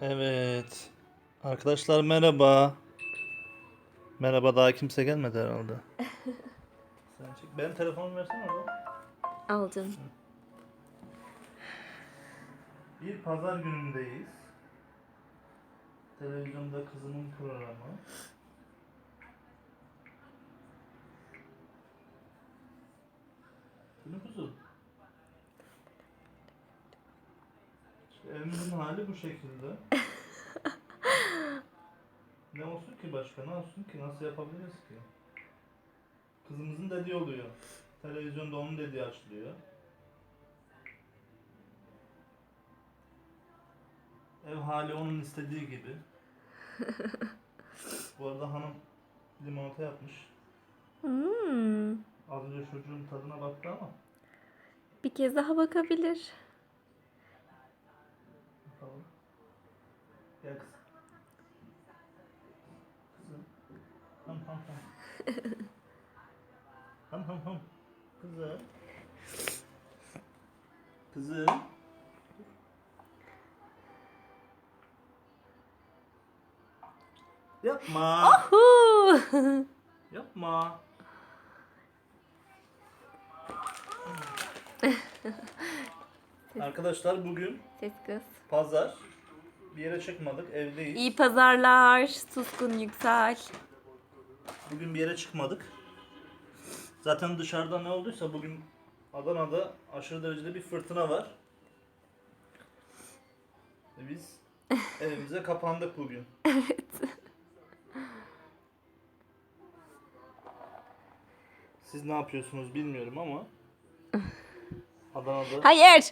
Evet. Arkadaşlar merhaba. Merhaba daha kimse gelmedi herhalde. Sen çek. Benim telefonumu versene oğlum. Al canım. Bir pazar günündeyiz. Televizyonda kızımın programı. Mi kuzum? Evimizin hali bu şekilde. ne olsun ki başka? Ne olsun ki? Nasıl yapabiliriz ki? Kızımızın dediği oluyor. Televizyonda onun dediği açılıyor. Ev hali onun istediği gibi. Bu arada hanım limonata yapmış. Hmm. Az önce çocuğun tadına baktı ama. Bir kez daha bakabilir. Gel kızım. Kızım. Ham ham ham. ham ham ham. Kızım. Kızım. Yapma. Huu. Yapma. Arkadaşlar bugün Ses kız. pazar. Bir yere çıkmadık, evdeyiz. İyi pazarlar. Suskun yüksel. Bugün bir yere çıkmadık. Zaten dışarıda ne olduysa bugün Adana'da aşırı derecede bir fırtına var. Ve biz evimize kapandık bugün. Siz ne yapıyorsunuz bilmiyorum ama Adana'da Hayır.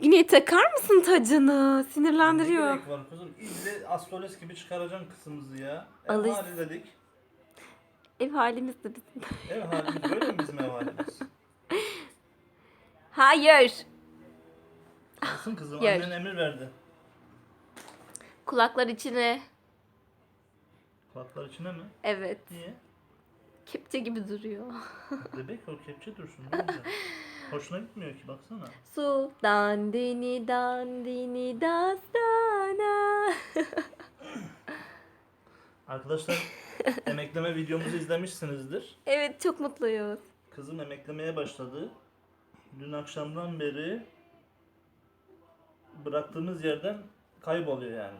Yine takar mısın tacını? Ne Sinirlendiriyor. gerek var kızım? İlle astrolist gibi çıkaracaksın kısımızı ya. Ev Alış- hali dedik. Ev halimiz de bizim. Ev halimiz böyle mi bizim ev halimiz? Hayır. Nasılsın kızım? Yer. Annen emir verdi. Kulaklar içine. Kulaklar içine mi? Evet. Niye? Kepçe gibi duruyor. Bebek o kepçe dursun. Ne olacak? Hoşuna gitmiyor ki baksana. Su dandini dandini dastana. Arkadaşlar emekleme videomuzu izlemişsinizdir. Evet çok mutluyuz. Kızım emeklemeye başladı. Dün akşamdan beri bıraktığımız yerden kayboluyor yani.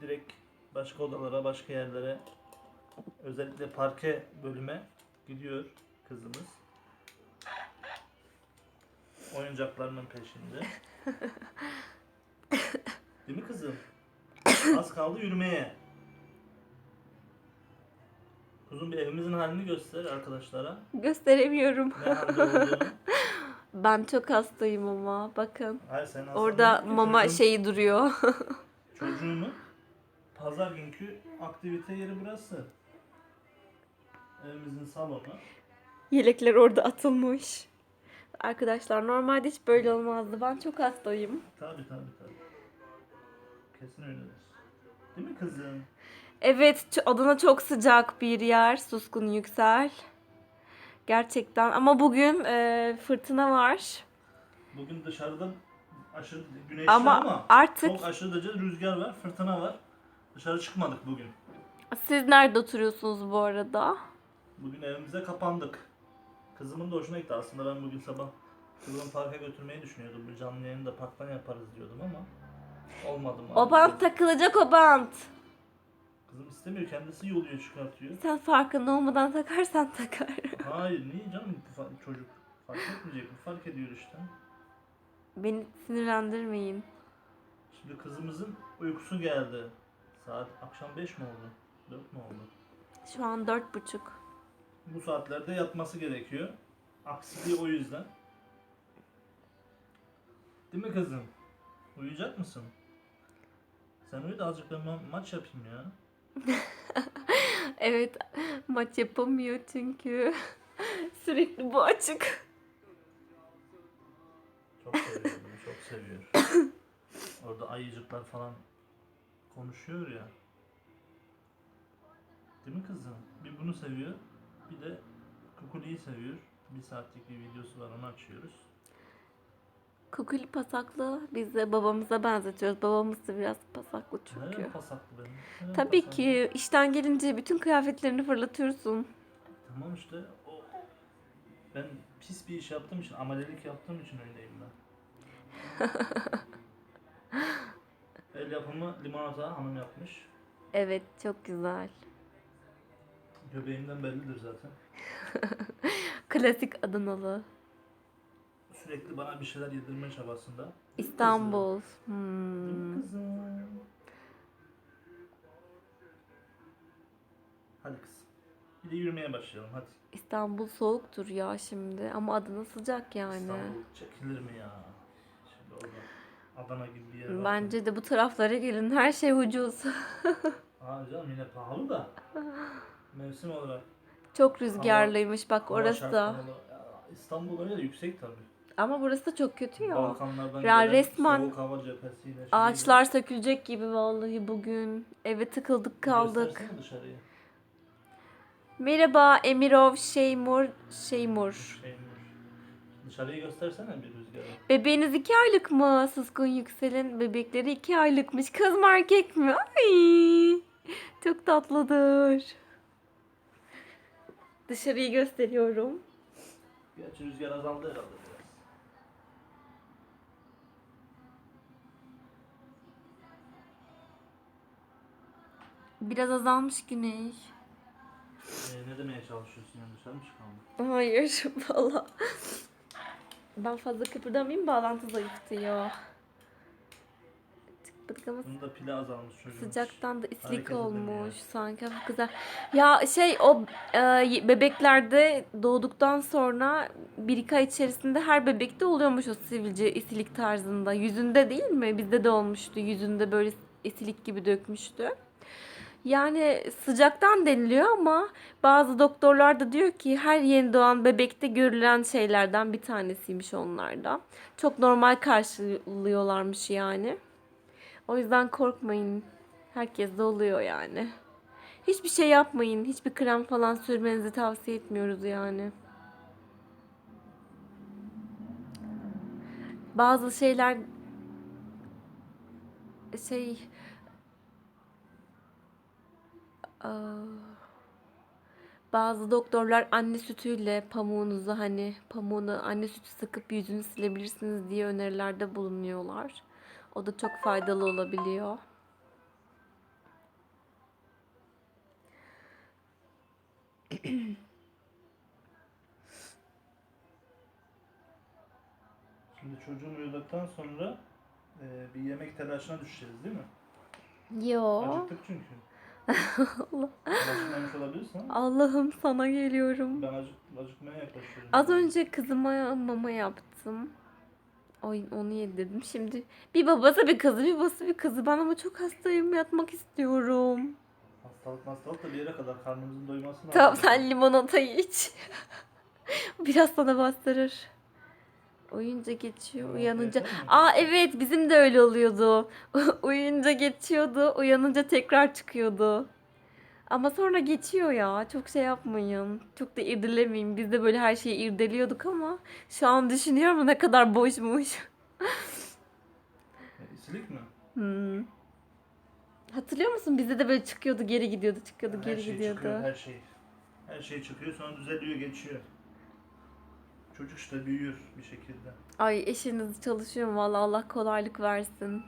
Direkt başka odalara, başka yerlere özellikle parke bölüme gidiyor kızımız. Oyuncaklarının peşinde. Değil mi kızım? Az kaldı yürümeye. Kuzum bir evimizin halini göster arkadaşlara. Gösteremiyorum. Ne halde olduğunu. Ben çok hastayım ama bakın. Hayır sen aslında Orada çocuğun- mama şeyi duruyor. Çocuğumun pazar günkü aktivite yeri burası. Evimizin salonu. Yelekler orada atılmış. Arkadaşlar normalde hiç böyle olmazdı. Ben çok hastayım. Tabi tabi tabi. Kesin öyledir. Değil mi kızım? Evet Adana çok sıcak bir yer. Suskun yüksel. Gerçekten ama bugün e, fırtına var. Bugün dışarıda aşırı güneşli Ama, ama, artık çok aşırı derece rüzgar var, fırtına var. Dışarı çıkmadık bugün. siz nerede oturuyorsunuz bu arada? Bugün evimize kapandık. Kızımın da hoşuna gitti aslında ben bugün sabah kızımı parka götürmeyi düşünüyordum. Bu canlı yayını da parktan yaparız diyordum ama olmadı maalesef. O bant takılacak o bant. Kızım istemiyor kendisi yoluyor çıkartıyor. Sen farkında olmadan takarsan takar. Hayır niye canım bu fa- çocuk fark etmeyecek mi? Fark ediyor işte. Beni sinirlendirmeyin. Şimdi kızımızın uykusu geldi. Saat akşam 5 mi oldu? 4 mü oldu? Şu an dört buçuk. Bu saatlerde yatması gerekiyor. Aksiliği o yüzden. Değil mi kızım? Uyuyacak mısın? Sen uyu da azıcık ben ma- maç yapayım ya. Evet maç yapamıyor çünkü. Sürekli bu açık. Çok seviyor bunu, çok seviyor. Orada ayıcıklar falan konuşuyor ya. Değil mi kızım? Bir bunu seviyor, bir de Kukuli'yi seviyor. Bir saatlik bir videosu var, onu açıyoruz. Kukuli pasaklı biz de babamıza benzetiyoruz. Babamız da biraz pasaklı çünkü. Nereden pasaklı benim? Nereden Tabii pasaklı? ki işten gelince bütün kıyafetlerini fırlatıyorsun. Tamam işte o ben pis bir iş yaptığım için, amelelik yaptığım için öyleyim ben. El yapımı limonata hanım yapmış. Evet çok güzel. Göbeğimden bellidir zaten. Klasik Adanalı. Sürekli bana bir şeyler yedirme çabasında. İstanbul. Hmm. Kızım. Hadi kız. Bir de yürümeye başlayalım hadi. İstanbul soğuktur ya şimdi ama Adana sıcak yani. İstanbul çekilir mi ya? Şimdi orada Adana gibi bir yer var. Bence de bu taraflara gelin her şey ucuz. Aa canım yine pahalı da. Mevsim olarak. Çok rüzgarlıymış bak hava orası da. şartları da- Ya İstanbul öyle de yüksek tabii. Ama burası da çok kötü ya. Balkanlardan Ya gelen resmen soğuk hava cephesiyle. şimdi- Ağaçlar sökülecek gibi vallahi bugün. Eve tıkıldık kaldık. Göstersene dışarıyı. Merhaba Emirov Şeymur Şeymur. Şeymiş. Dışarıyı göstersene bir rüzgarı. Bebeğiniz iki aylık mı? Suskun Yüksel'in bebekleri iki aylıkmış. Kız mı erkek mi? Ay, çok tatlıdır. Dışarıyı gösteriyorum. Gerçi rüzgar azaldı herhalde biraz. Biraz azalmış güneş. Ee, ne demeye çalışıyorsun yani dışarı mı çıkalım? Hayır valla. Ben fazla kıpırdamayayım bağlantı zayıf diyor. Ama Bunun da pili azalmış çocuğun. Sıcaktan da islik Hareket edemiyor. olmuş sanki hafif güzel. Ya şey o e, bebeklerde doğduktan sonra bir iki ay içerisinde her bebekte oluyormuş o sivilce isilik tarzında. Yüzünde değil mi? Bizde de olmuştu. Yüzünde böyle isilik gibi dökmüştü. Yani sıcaktan deniliyor ama bazı doktorlar da diyor ki her yeni doğan bebekte görülen şeylerden bir tanesiymiş onlarda. Çok normal karşılıyorlarmış yani. O yüzden korkmayın. Herkes de oluyor yani. Hiçbir şey yapmayın. Hiçbir krem falan sürmenizi tavsiye etmiyoruz yani. Bazı şeyler şey bazı doktorlar anne sütüyle pamuğunuzu hani pamuğunu anne sütü sıkıp yüzünü silebilirsiniz diye önerilerde bulunuyorlar. O da çok faydalı olabiliyor. Şimdi çocuğum uyuduktan sonra e, bir yemek telaşına düşeceğiz değil mi? Yo. Acıktık çünkü. Olabilirsin ama Allah'ım sana geliyorum. ben acık, acıkmaya yaklaşıyorum. Az önce kızıma mama yaptım. Oy, onu yedirdim. Şimdi bir babası bir kızı, bir babası bir kızı. Ben ama çok hastayım. Yatmak istiyorum. Hastalık hastalık da bir yere kadar karnımızın doyması lazım. Tamam sen limonatayı iç. Biraz sana bastırır. Uyuyunca geçiyor, Tamam, uyanınca. mi? Aa evet bizim de öyle oluyordu. Uyuyunca geçiyordu, uyanınca tekrar çıkıyordu. Ama sonra geçiyor ya. Çok şey yapmayın. Çok da irdelemeyin. Biz de böyle her şeyi irdeliyorduk ama şu an düşünüyorum ne kadar boşmuş. E, İsilik mi? Hmm. Hatırlıyor musun? Bizde de böyle çıkıyordu, geri gidiyordu, çıkıyordu, her geri şey gidiyordu. çıkıyor, her şey. Her şey çıkıyor sonra düzeliyor, geçiyor. Çocuk işte büyüyor bir şekilde. Ay eşiniz çalışıyor mu? Valla Allah kolaylık versin.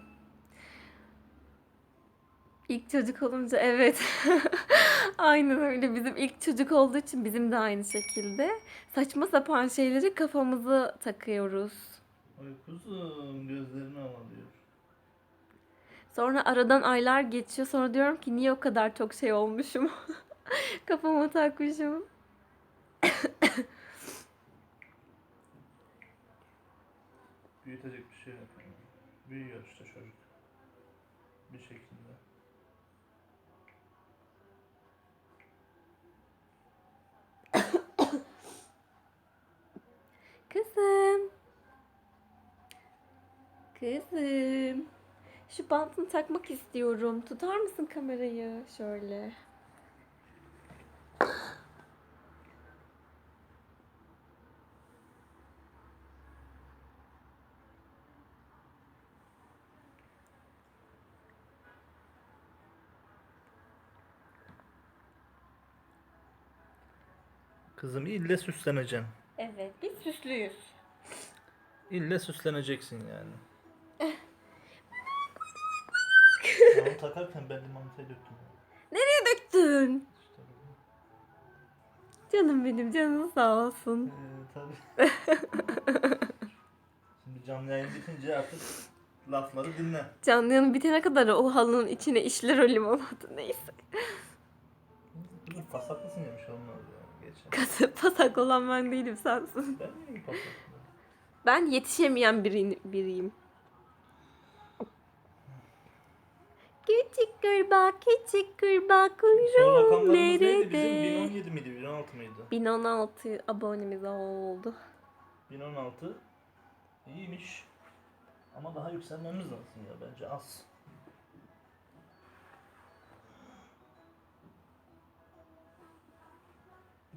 İlk çocuk olunca evet. Aynen öyle. Bizim ilk çocuk olduğu için bizim de aynı şekilde. Saçma sapan şeyleri kafamızı takıyoruz. Ay kuzum gözlerini avalıyor. Sonra aradan aylar geçiyor. Sonra diyorum ki niye o kadar çok şey olmuşum? Kafama takmışım. Büyütecek bir şey yok. Büyüyor Kızım. Kızım. Şu bantını takmak istiyorum. Tutar mısın kamerayı? Şöyle. Kızım ille süsleneceğim. Süslüyüz. İlle süsleneceksin yani. Onu takarken ben limonatayı döktüm. Nereye döktün? Canım benim canın sağ olsun. Ee, tabii. Şimdi canlı yayın bitince artık lafları dinle. Canlı yanı bitene kadar o halının içine işler o limonata neyse. Kızım pasaklısın yemiş olmaz ya. Geçen. Pasak olan ben değilim sensin. Ben miyim? Ben yetişemeyen biri, biriyim. Küçük kurbağa, küçük kurbağa Son kuyruğum rakamlarımız neydi bizim? nerede? 1017 miydi? 1016 mıydı? 1016 abonemiz oldu. 1016 iyiymiş. Ama daha yükselmemiz lazım ya bence az.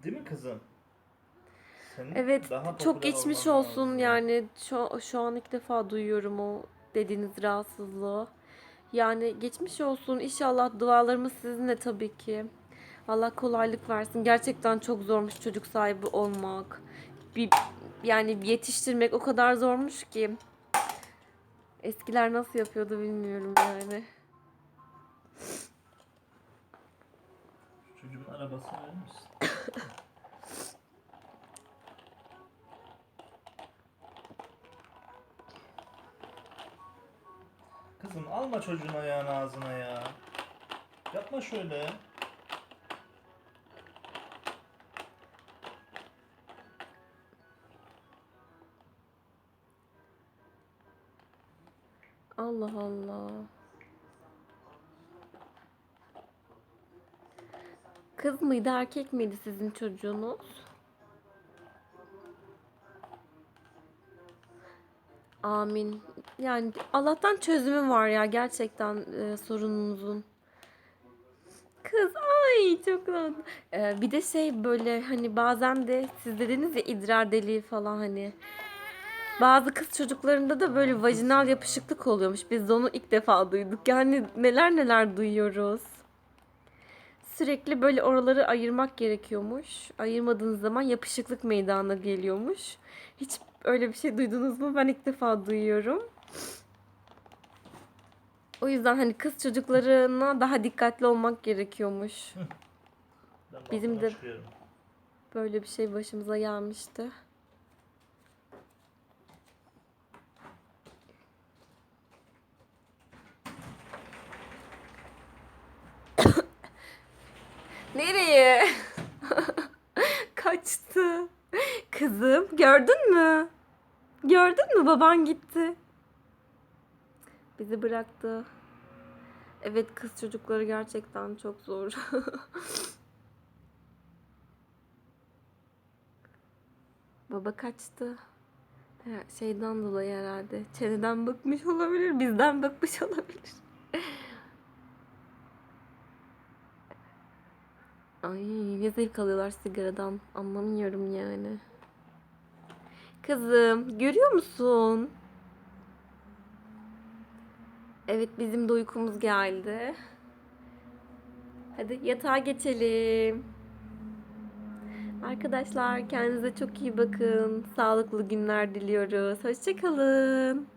Değil mi kızım? Senin Evet daha çok popüler geçmiş olman olsun lazım. yani şu, şu an ilk defa duyuyorum o dediğiniz rahatsızlığı. Yani geçmiş olsun inşallah dualarımız sizinle tabii ki. Allah kolaylık versin. Gerçekten çok zormuş çocuk sahibi olmak. Bir, yani yetiştirmek o kadar zormuş ki. Eskiler nasıl yapıyordu bilmiyorum yani. Çocuğun arabasını verir misin? Kızım alma çocuğun ayağını ağzına ya. Yapma şöyle. Allah Allah. Kız mıydı erkek miydi sizin çocuğunuz? Amin. Yani Allah'tan çözümü var ya gerçekten e, sorununuzun. Kız ay çok tatlı. E, bir de şey böyle hani bazen de siz dediniz ya idrar deliği falan hani. Bazı kız çocuklarında da böyle vajinal yapışıklık oluyormuş. Biz de onu ilk defa duyduk. Yani neler neler duyuyoruz. Sürekli böyle oraları ayırmak gerekiyormuş. Ayırmadığınız zaman yapışıklık meydana geliyormuş. Hiç öyle bir şey duydunuz mu? Ben ilk defa duyuyorum. O yüzden hani kız çocuklarına daha dikkatli olmak gerekiyormuş. Bizim de-. Böyle bir şey başımıza gelmişti. Nereye? Kaçtı. Kızım gördün mü? Gördün mü baban gitti. Bizi bıraktı. Evet kız çocukları gerçekten çok zor. Baba kaçtı. Şeyden dolayı herhalde. Çeneden bıkmış olabilir, bizden bıkmış olabilir. Ay ne zevk alıyorlar sigaradan. Anlamıyorum yani. Kızım görüyor musun? Evet bizim de uykumuz geldi. Hadi yatağa geçelim. Arkadaşlar kendinize çok iyi bakın. Sağlıklı günler diliyoruz. Hoşçakalın.